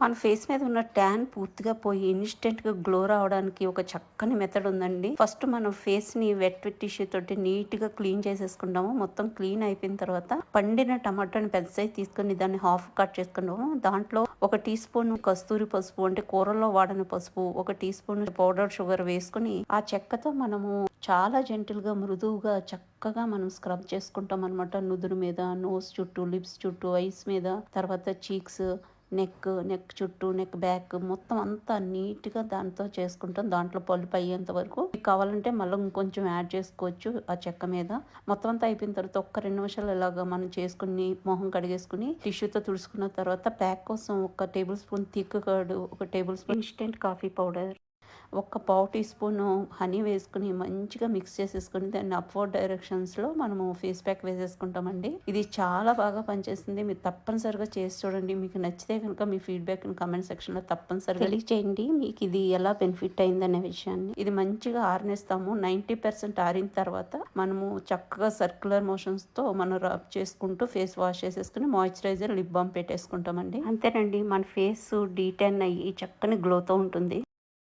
మన ఫేస్ మీద ఉన్న ట్యాన్ పూర్తిగా పోయి ఇన్స్టెంట్గా గ్లో రావడానికి ఒక చక్కని మెథడ్ ఉందండి. ఫస్ట్ మనం ఫేస్ని వెట్ టిష్యూ తోటి నీట్గా క్లీన్ చేసేసుకుంటాము. మొత్తం క్లీన్ అయిపోయిన తర్వాత పండిన టమాటాని పెద్ద సైజ్ తీసుకొని దాన్ని హాఫ్ కట్ చేసుకుంటాము. దాంట్లో ఒక టీ స్పూన్ కస్తూరి పసుపు అంటే కూరల్లో వాడని పసుపు ఒక టీ స్పూన్ పౌడర్ షుగర్ వేసుకుని ఆ చెక్కతో మనము చాలా జెంటిల్గా మృదువుగా చక్కగా మనం స్క్రబ్ చేసుకుంటాం అనమాట నుదురు మీద నోస్ చుట్టూ లిప్స్ చుట్టూ ఐస్ మీద తర్వాత చీక్స్ నెక్ నెక్ చుట్టూ నెక్ బ్యాక్ మొత్తం అంతా నీట్గా దాంతో చేసుకుంటాం. దాంట్లో పలుపు అయ్యేంత వరకు. మీకు కావాలంటే మళ్ళీ ఇంకొంచెం యాడ్ చేసుకోవచ్చు ఆ చెక్క మీద. మొత్తం అంతా అయిపోయిన తర్వాత ఒక్క రెండు నిమిషాలు ఇలాగా మనం చేసుకుని మొహం కడిగేసుకుని టిష్యూతో తుడుచుకున్న తర్వాత ప్యాక్ కోసం ఒక టేబుల్ స్పూన్ థిక్ కర్డ్ ఒక table spoon instant coffee powder. ఒక పావు టీ స్పూన్ హనీ వేసుకుని మంచిగా మిక్స్ చేసేసుకుని దాన్ని అప్వర్డ్ డైరెక్షన్స్లో మనము ఫేస్ ప్యాక్ వేసేసుకుంటామండి. ఇది చాలా బాగా పనిచేస్తుంది. మీరు తప్పనిసరిగా చేసి చూడండి. మీకు నచ్చితే కనుక మీ ఫీడ్బ్యాక్ కామెంట్ సెక్షన్లో తప్పనిసరిగా తెలియచేయండి. మీకు ఇది ఎలా బెనిఫిట్ అయిందనే విషయాన్ని. ఇది మంచిగా ఆరినేస్తాము. నైంటీ పర్సెంట్ ఆరిన తర్వాత మనము చక్కగా సర్క్యులర్ మోషన్స్తో మనం రబ్ చేసుకుంటూ ఫేస్ వాష్ చేసేసుకుని మాయిశ్చరైజర్ లిప్ బామ్ పెట్టేసుకుంటామండి. అంతేనండి. మన ఫేస్ డీటెన్ అయ్యి చక్కని గ్లోతో ఉంటుంది.